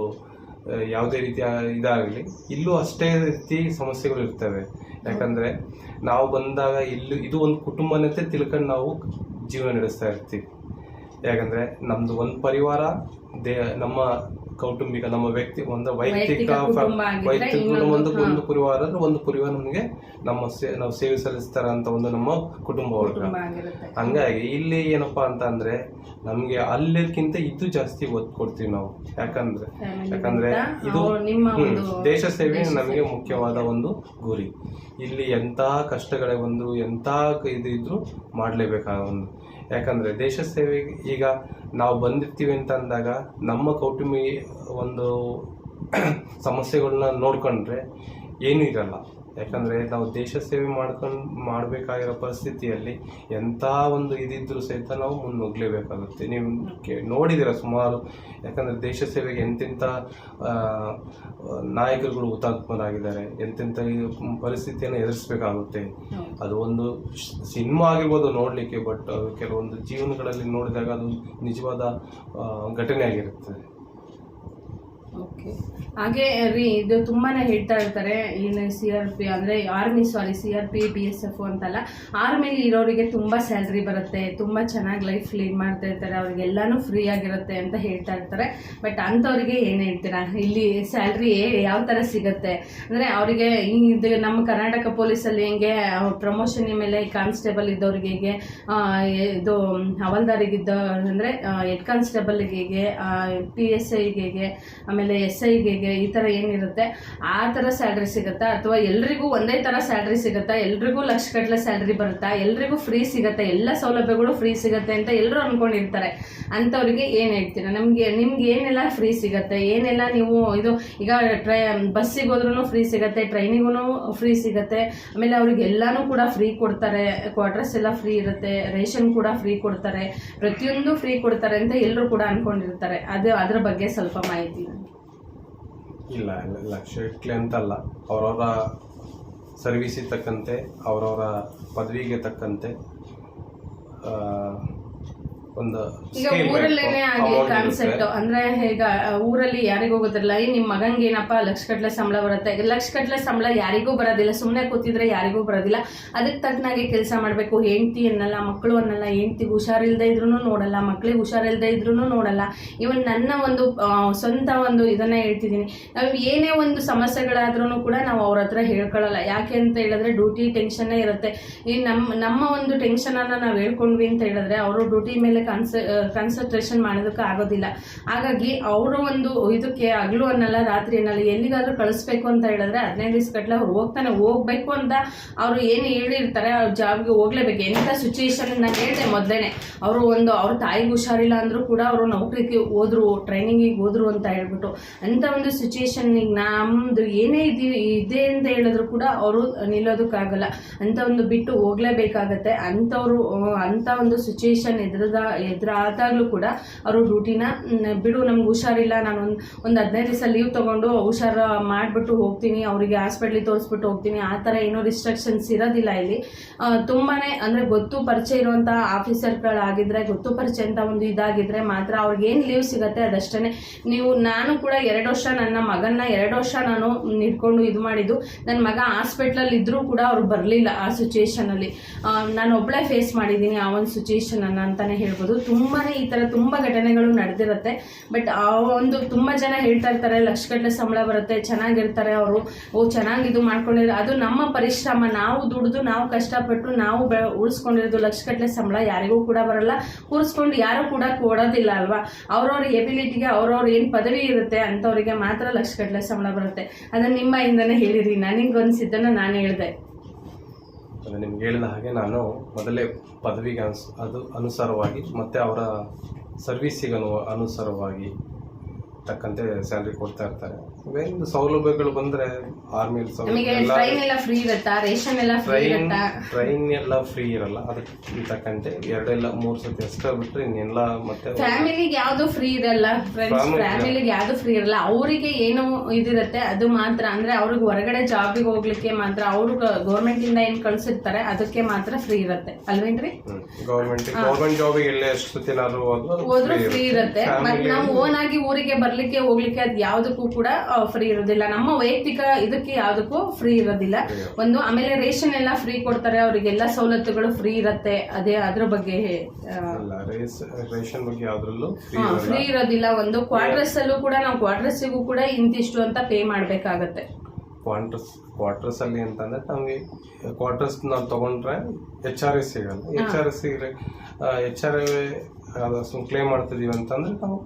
ಯಾವುದೇ ರೀತಿಯ ಇದಾಗಲಿ, ಇಲ್ಲೂ ಅಷ್ಟೇ ರೀತಿ ಸಮಸ್ಯೆಗಳು ಇರ್ತವೆ. ಯಾಕಂದ್ರೆ ನಾವು ಬಂದಾಗ ಇಲ್ಲಿ, ಇದು ಒಂದು ಕುಟುಂಬನಂತೆ ತಿಳ್ಕೊಂಡು ನಾವು ಜೀವನ ನಡೆಸ್ತಾ ಇರ್ತೀವಿ. ಯಾಕಂದ್ರೆ ನಮ್ಮದು ಒಂದು ಪರಿವಾರ, ದೇ, ನಮ್ಮ ಕೌಟುಂಬಿಕ ನಮ್ಮ ವ್ಯಕ್ತಿ ಒಂದು ವೈಯಕ್ತಿಕ ವೈಯಕ್ತಿಕ ಒಂದು. ಒಂದು ಪರಿವಾರ ಅಂದ್ರೆ ಒಂದು ಪರಿವಾರ ನಮಗೆ ನಮ್ಮ ನಾವು ಸೇವೆ ಸಲ್ಲಿಸ್ತಾರ ಅಂತ ಒಂದು ನಮ್ಮ ಕುಟುಂಬ ವರ್ಗ. ಹಂಗಾಗಿ ಇಲ್ಲಿ ಏನಪ್ಪಾ ಅಂತ ಅಂದ್ರೆ ನಮ್ಗೆ ಅಲ್ಲಿಕ್ಕಿಂತ ಇದು ಜಾಸ್ತಿ ಒತ್ತು ಕೊಡ್ತೀವಿ ನಾವು. ಯಾಕಂದ್ರೆ ಯಾಕಂದ್ರೆ ಇದು ದೇಶ ಸೇವೆ ನಮಗೆ ಮುಖ್ಯವಾದ ಒಂದು ಗುರಿ. ಇಲ್ಲಿ ಎಂತ ಕಷ್ಟಗಳೇ ಬಂದ್ರು ಎಂತ ಇದು ಇದ್ರು ಮಾಡ್ಲೇಬೇಕಾದ ಒಂದು ಯಾಕಂದ್ರೆ ದೇಶ ಸೇವೆಗೆ ಈಗ ನಾವು ಬಂದಿರ್ತೀವಿ ಅಂತ ಅಂದಾಗ ನಮ್ಮ ಕೌಟುಂಬಿ ಒಂದು ಸಮಸ್ಯೆಗಳನ್ನ ನೋಡ್ಕೊಂಡ್ರೆ ಏನೂ ಇರಲ್ಲ. ಯಾಕಂದರೆ ನಾವು ದೇಶ ಸೇವೆ ಮಾಡ್ಕೊಂಡು ಮಾಡಬೇಕಾಗಿರೋ ಪರಿಸ್ಥಿತಿಯಲ್ಲಿ ಎಂಥ ಒಂದು ಇದಿದ್ದರೂ ಸಹಿತ ನಾವು ಮುನ್ನುಗ್ಲೇಬೇಕಾಗುತ್ತೆ. ನೀವು ಕೆ- ನೋಡಿದ್ದೀರ ಸುಮಾರು ಯಾಕಂದರೆ ದೇಶ ಸೇವೆಗೆ ಎಂತೆಂಥ ನಾಯಕರುಗಳು ಹುತಾತ್ಮರಾಗಿದ್ದಾರೆ ಎಂತೆಂಥ ಪರಿಸ್ಥಿತಿಯನ್ನು ಎದುರಿಸಬೇಕಾಗುತ್ತೆ. ಅದು ಒಂದು ಸಿನಿಮಾ ಆಗಿರ್ಬೋದು ನೋಡಲಿಕ್ಕೆ ಬಟ್ ಕೆಲವೊಂದು ಜೀವನಗಳಲ್ಲಿ ನೋಡಿದಾಗ ಅದು ನಿಜವಾದ ಘಟನೆ ಆಗಿರುತ್ತದೆ ಓಕೆ ಹಾಗೆ ರೀ, ಇದು ತುಂಬಾನೇ ಹೇಳ್ತಾ ಇರ್ತಾರೆ ಏನು ಸಿ ಆರ್ ಪಿ ಅಂದರೆ army sorry C R P B S F ಅಂತಲ್ಲ ಆರ್ಮಿಲಿ ಇರೋರಿಗೆ ತುಂಬ ಸ್ಯಾಲ್ರಿ ಬರುತ್ತೆ, ತುಂಬ ಚೆನ್ನಾಗಿ ಲೈಫ್ ಲೀಡ್ ಮಾಡ್ತಾ ಇರ್ತಾರೆ, ಅವ್ರಿಗೆಲ್ಲನೂ ಫ್ರೀ ಆಗಿರುತ್ತೆ ಅಂತ ಹೇಳ್ತಾ ಇರ್ತಾರೆ. ಬಟ್ ಅಂಥವ್ರಿಗೆ ಏನು ಹೇಳ್ತೀರಾ? ಇಲ್ಲಿ ಸ್ಯಾಲ್ರಿ ಯಾವ ಥರ ಸಿಗುತ್ತೆ? ಅಂದರೆ ಅವರಿಗೆ ಇದು ನಮ್ಮ ಕರ್ನಾಟಕ ಪೊಲೀಸಲ್ಲಿ ಹೆಂಗೆ ಪ್ರಮೋಷನ್ ಮೇಲೆ ಕಾನ್ಸ್ಟೇಬಲ್ ಇದ್ದವ್ರಿಗೆ ಹೇಗೆ ಇದು, ಹವಲ್ದಾರಿಗಿದ್ದ, ಅಂದರೆ ಹೆಡ್ ಕಾನ್ಸ್ಟೇಬಲ್ಗೆ ಹೇಗೆ ಪಿ ಎಸ್ ಐಗೆ ಹೇಗೆ, ಆಮೇಲೆ ಎಸ್ ಐಗೆ ಈ ಥರ ಏನಿರುತ್ತೆ, ಆ ಥರ ಸ್ಯಾಲ್ರಿ ಸಿಗುತ್ತಾ? ಅಥವಾ ಎಲ್ರಿಗೂ ಒಂದೇ ಥರ ಸ್ಯಾಲ್ರಿ ಸಿಗುತ್ತಾ? ಎಲ್ರಿಗೂ ಲಕ್ಷಗಟ್ಟಲೆ ಸ್ಯಾಲ್ರಿ ಬರುತ್ತಾ? ಎಲ್ರಿಗೂ ಫ್ರೀ ಸಿಗುತ್ತೆ? ಎಲ್ಲ ಸೌಲಭ್ಯಗಳು ಫ್ರೀ ಸಿಗುತ್ತೆ ಅಂತ ಎಲ್ಲರೂ ಅಂದ್ಕೊಂಡಿರ್ತಾರೆ ಅಂಥವ್ರಿಗೆ ಏನು ಹೇಳ್ತೀರಾ? ನಮಗೆ, ನಿಮ್ಗೆ ಏನೆಲ್ಲ ಫ್ರೀ ಸಿಗುತ್ತೆ? ಏನೆಲ್ಲ ನೀವು ಇದು, ಈಗ ಟ್ರೈ, ಬಸ್ಸಿಗೆ ಹೋದ್ರೂ ಫ್ರೀ ಸಿಗುತ್ತೆ ಟ್ರೈನಿಗೂ ಫ್ರೀ ಸಿಗುತ್ತೆ. ಆಮೇಲೆ ಅವ್ರಿಗೆ ಎಲ್ಲಾನು ಕೂಡ ಫ್ರೀ ಕೊಡ್ತಾರೆ. ಕ್ವಾರ್ಟರ್ಸ್ ಎಲ್ಲ ಫ್ರೀ ಇರುತ್ತೆ. ರೇಷನ್ ಕೂಡ ಫ್ರೀ ಕೊಡ್ತಾರೆ. ಪ್ರತಿಯೊಂದು ಫ್ರೀ ಕೊಡ್ತಾರೆ ಅಂತ ಎಲ್ಲರೂ ಕೂಡ ಅಂದ್ಕೊಂಡಿರ್ತಾರೆ ಅದು ಅದ್ರ ಬಗ್ಗೆ ಸ್ವಲ್ಪ ಮಾಹಿತಿ. ಇಲ್ಲ ಇಲ್ಲ ಇಟ್ಲೆ ಅಂತಲ್ಲ. ಅವರವರ ಸರ್ವೀಸಿಗೆ ತಕ್ಕಂತೆ ಅವರವರ ಪದವಿಗೆ ತಕ್ಕಂತೆ ಒಂದು ಈಗ ಊರಲ್ಲೇನೆ ಆಗ್ಲಿ ಕಾನ್ಸೆಪ್ಟ್ ಅಂದ್ರೆ ಈಗ ಊರಲ್ಲಿ ಯಾರಿಗೂ ಗೊತ್ತಿರಲ್ಲ ಈ ನಿಮ್ ಮಗಂಗೆ ಏನಪ್ಪ ಲಕ್ಷ ಕಟ್ಲೆ ಸಂಬಳ ಬರುತ್ತೆ? ಲಕ್ಷ ಕಟ್ಲೆ ಸಂಬಳ ಯಾರಿಗೂ ಬರೋದಿಲ್ಲ ಸುಮ್ಮನೆ ಕೂತಿದ್ರೆ ಯಾರಿಗೂ ಬರೋದಿಲ್ಲ. ಅದಕ್ಕೆ ತಕ್ಕನಾಗೆ ಕೆಲಸ ಮಾಡಬೇಕು. ಹೆಂಡತಿ ಅನ್ನಲ್ಲ ಮಕ್ಕಳು ಅನ್ನಲ್ಲ ಹೆಂಡತಿಗೆ ಹುಷಾರಿಲ್ಲದೆ ಇದ್ರೂ ನೋಡಲ್ಲ ಮಕ್ಳಿಗೆ ಹುಷಾರಿಲ್ಲದೆ ಇದ್ರೂ ನೋಡಲ್ಲ. ಇವನ್ ನನ್ನ ಒಂದು ಸ್ವಂತ ಒಂದು ಇದನ್ನ ಹೇಳ್ತಿದ್ದೀನಿ. ನಾವು ಏನೇ ಒಂದು ಸಮಸ್ಯೆಗಳಾದ್ರೂ ಕೂಡ ನಾವು ಅವ್ರ ಹತ್ರ ಹೇಳ್ಕೊಳ್ಳಲ್ಲ. ಯಾಕೆ ಅಂತ ಹೇಳಿದ್ರೆ ಡ್ಯೂಟಿ ಟೆನ್ಷನ್ ಇರುತ್ತೆ. ಈ ನಮ್ಮ ನಮ್ಮ ಒಂದು ಟೆನ್ಷನ್ ಅನ್ನ ನಾವು ಹೇಳ್ಕೊಂಡ್ವಿ ಅಂತ ಹೇಳಿದ್ರೆ ಅವರು ಡ್ಯೂಟಿ ಮೇಲೆ ಕಾನ್ಸ ಕಾನ್ಸಂಟ್ರೇಷನ್ ಮಾಡೋದಕ್ಕೆ ಆಗೋದಿಲ್ಲ. ಹಾಗಾಗಿ ಅವರ ಒಂದು ಇದಕ್ಕೆ ಹಗಲು ಅನ್ನಲ್ಲ, ರಾತ್ರಿ ಅನ್ನಲ್ಲ, ಎಲ್ಲಿಗಾದ್ರೂ ಕಳಿಸ್ಬೇಕು ಅಂತ ಹೇಳಿದ್ರೆ ಹದಿನೈದು ದಿವಸ ಗಟ್ಲೆ ಅವ್ರು ಹೋಗ್ತಾನೆ, ಹೋಗ್ಬೇಕು ಅಂತ ಅವರು ಏನು ಹೇಳಿರ್ತಾರೆ, ಅವ್ರ ಜಾಬ್ಗೆ ಹೋಗ್ಲೇಬೇಕು. ಎಂಥ ಸಿಚುವೇಶನ್ ನಾನು ಹೇಳಿದೆ ಮೊದಲೇನೆ. ಅವರು ಒಂದು, ಅವ್ರ ತಾಯಿಗೆ ಹುಷಾರಿಲ್ಲ ಅಂದ್ರೂ ಕೂಡ ಅವರು ನೌಕರಿಗೆ ಹೋದ್ರು ಟ್ರೈನಿಂಗಿಗೆ ಹೋದ್ರು ಅಂತ ಹೇಳ್ಬಿಟ್ಟು. ಅಂತ ಒಂದು ಸಿಚುವೇಶನ್ ನಮ್ಮದು ಏನೇ ಇದೆ ಇದೆ ಅಂತ ಹೇಳಿದ್ರು ಕೂಡ ಅವರು ನಿಲ್ಲೋದಕ್ಕಾಗಲ್ಲ. ಅಂತ ಒಂದು ಬಿಟ್ಟು ಹೋಗ್ಲೇಬೇಕಾಗತ್ತೆ. ಅಂಥವ್ರು ಅಂತ ಒಂದು ಸಿಚುವೇಶನ್ ಎದುರದ ಎದುರಾದಾಗಲೂ ಕೂಡ ಅವರು ಡ್ಯೂಟಿನ ಬಿಡು, ನಮ್ಗೆ ಹುಷಾರಿಲ್ಲ, ನಾನು ಒಂದು ಒಂದು ಹದಿನೈದು ದಿವಸ ಲೀವ್ ತೊಗೊಂಡು ಹುಷಾರು ಮಾಡಿಬಿಟ್ಟು ಹೋಗ್ತೀನಿ, ಅವರಿಗೆ ಹಾಸ್ಪಿಟ್ಲಿಗೆ ತೋರಿಸ್ಬಿಟ್ಟು ಹೋಗ್ತೀನಿ, ಆ ಥರ ಏನೋ ರಿಸ್ಟ್ರಿಕ್ಷನ್ಸ್ ಇರೋದಿಲ್ಲ ಇಲ್ಲಿ. ತುಂಬಾ ಅಂದರೆ ಗೊತ್ತು ಪರಿಚಯ ಇರುವಂಥ ಆಫೀಸರ್ಗಳಾಗಿದ್ರೆ ಗೊತ್ತು ಪರಿಚಯ ಅಂತ ಒಂದು ಇದಾಗಿದ್ರೆ ಮಾತ್ರ ಅವ್ರಿಗೇನು ಲೀವ್ ಸಿಗುತ್ತೆ ಅದಷ್ಟೇ ನೀವು, ನಾನು ಕೂಡ ಎರಡು ವರ್ಷ ನನ್ನ ಮಗನ್ನ ಎರಡು ವರ್ಷ ನಾನು ಇಟ್ಕೊಂಡು ಇದು ಮಾಡಿದ್ದು. ನನ್ನ ಮಗ ಹಾಸ್ಪಿಟ್ಲಲ್ಲಿ ಇದ್ದರೂ ಕೂಡ ಅವ್ರು ಬರಲಿಲ್ಲ ಆ ಸಿಚುಯೇಷನಲ್ಲಿ ನಾನು ಒಬ್ಬಳೇ ಫೇಸ್ ಮಾಡಿದ್ದೀನಿ ಆ ಒಂದು ಸಿಚುಯೇಷನನ್ನು ಅಂತಲೇ ಅಂತಾನೆ ಹೇಳ್ಬೋದು ತುಂಬಾನೇ ಈ ಥರ ತುಂಬ ಘಟನೆಗಳು ನಡೆದಿರುತ್ತೆ. ಬಟ್ ಆ ಒಂದು ತುಂಬ ಜನ ಹೇಳ್ತಾ ಇರ್ತಾರೆ ಲಕ್ಷಗಟ್ಟಲೆ ಸಂಬಳ ಬರುತ್ತೆ, ಚೆನ್ನಾಗಿರ್ತಾರೆ ಅವರು. ಓ, ಚೆನ್ನಾಗಿ ಇದು ಮಾಡ್ಕೊಂಡಿರೋ ಅದು ನಮ್ಮ ಪರಿಶ್ರಮ. ನಾವು ದುಡಿದು, ನಾವು ಕಷ್ಟಪಟ್ಟು, ನಾವು ಬೆ, ಉಳಿಸ್ಕೊಂಡಿರೋದು ಲಕ್ಷಗಟ್ಟಲೆ ಸಂಬಳ ಯಾರಿಗೂ ಕೂಡ ಬರಲ್ಲ. ಕೂರಿಸ್ಕೊಂಡು ಯಾರು ಕೂಡ ಕೊಡೋದಿಲ್ಲ ಅಲ್ವಾ? ಅವ್ರವ್ರ ಎಬಿಲಿಟಿಗೆ ಅವ್ರವ್ರ ಏನು ಪದವಿ ಇರುತ್ತೆ ಅಂಥವ್ರಿಗೆ ಮಾತ್ರ ಲಕ್ಷಗಟ್ಟಲೆ ಸಂಬಳ ಬರುತ್ತೆ. ಅದನ್ನ ನಿಮ್ಮ ಹೇಳಿರಿ ಹೇಳಿರಿ. ನನಗೆ ಸಿದ್ಧನ ನಾನು ಹೇಳಿದೆ. ಅದು ನಿಮ್ಗೆ ಹೇಳಿದ ಹಾಗೆ ನಾನು ಮೊದಲೇ ಪದವಿಗೆ ಅನ್ಸ್, ಅದು ಅನುಸಾರವಾಗಿ ಮತ್ತು ಅವರ ಸರ್ವೀಸಿಗನು ಅನು ಅನುಸಾರವಾಗಿ ತಕ್ಕಂತೆ ಸ್ಯಾಲ್ರಿ ಕೊಡ್ತಾ ಇರ್ತಾರೆ. ಒಂದು ಸೌಲಭ್ಯಗಳು ಬಂದ್ರೆ ನಮಗೆ ಎಲ್ಲ ಟ್ರೈನ್ ಎಲ್ಲ ಫ್ರೀ ಇರುತ್ತಾ? ರೇಷನ್ ಎಲ್ಲ ಫ್ರೀ ಟ್ರೈನ್ ಇರುತ್ತಾ? ಟ್ರೈನ್ ಎಲ್ಲ ಫ್ರೀ ಇರಲ್ಲ. ಅದಕ್ಕೆ ತಕ್ಕಂತೆ ಎರಡೆಲ್ಲ ಮೂರ್ ಸತಿ ಅಷ್ಟೇ ಬಿಟ್ರೆ ಇನ್ನೆಲ್ಲ ಮತ್ತೆ ಫ್ಯಾಮಿಲಿಗೆ ಯಾವ್ದು ಫ್ರೀ ಇರಲ್ಲ ಫ್ರೆಂಡ್ಸ್ Family- ಫ್ಯಾಮಿಲಿಗೆ ಯಾವ್ದು ಫ್ರೀ ಇರಲ್ಲ. ಅವರಿಗೆ ಏನು ಇದಿರುತ್ತೆ ಅದು ಮಾತ್ರ. ಅಂದ್ರೆ ಅವ್ರಿಗೆ ಹೊರಗಡೆ ಜಾಬಿಗೆ ಹೋಗ್ಲಿಕ್ಕೆ ಮಾತ್ರ ಅವರು ಗೌರ್ಮೆಂಟ್ ಇಂದ ಏನ್ ಕಳ್ಸಿರ್ತಾರೆ ಅದಕ್ಕೆ ಮಾತ್ರ ಫ್ರೀ ಇರುತ್ತೆ. ಅಲ್ವೇನ್ರಿ? ಗೌರ್ಮೆಂಟ್ ಗೌರ್ಮೆಂಟ್ ಜಾಬ್ ಎಲ್ಲ ಎಷ್ಟು ಸತಿ ಹೋದ್ರು ಹೋದ್ರೂ ಫ್ರೀ ಇರುತ್ತೆ. ಮತ್ತೆ ನಾವು ಓನ್ ಆಗಿ ಊರಿಗೆ ಬರ್ಲಿಕ್ಕೆ ಹೋಗ್ಲಿಕ್ಕೆ ಅದ್ ಯಾವ್ದಕ್ಕೂ ಕೂಡ ಫ್ರೀ ಇರೋದಿಲ್ಲ. ನಮ್ಮ ವೈಯಕ್ತಿಕ ಇದಕ್ಕೆ ಯಾವ್ದಕ್ಕೂ ಫ್ರೀ ಇರೋದಿಲ್ಲ. ಒಂದು ಆಮೇಲೆ ರೇಷನ್ ಎಲ್ಲ ಫ್ರೀ ಕೊಡ್ತಾರೆ. ಅವರಿಗೆಲ್ಲ ಸವಲತ್ತುಗಳು ಫ್ರೀ ಇರತ್ತೆ. ಅದೇ ಅದ್ರ ಬಗ್ಗೆ ರೇಷನ್ ಬಗ್ಗೆ ಯಾವ್ದ್ರಲ್ಲೂ ಫ್ರೀ ಇರೋದಿಲ್ಲ. ಒಂದು ಕ್ವಾರ್ಟರ್ಸ್ ಅಲ್ಲೂ ಕೂಡ ನಾವು ಕ್ವಾರ್ಟರ್ಸಿಗೂ ಕೂಡ ಇಂತಿಷ್ಟು ಅಂತ ಪೇ ಮಾಡ್ಬೇಕಾಗತ್ತೆ. ಕ್ವಾರ್ಟರ್ಸ್ ಕ್ವಾರ್ಟರ್ಸ್ ಅಲ್ಲಿ ಅಂತಂದ್ರೆ ನಮಗೆ ಕ್ವಾರ್ಟರ್ಸ್ ನಾವು ತಗೊಂಡ್ರೆ ಎಚ್ ಆರ್ ಎಸ್ ಸಿಗಲ್ಲ. ಎಚ್ ಆರ್ ಎಸ್ ಸಿಗ್ರೆ ಎಚ್ ಆರ್ ಎ ಕ್ಲೇಮ್ ಮಾಡ್ತಿದೀವಿ ಅಂತಂದ್ರೆ ನಾವು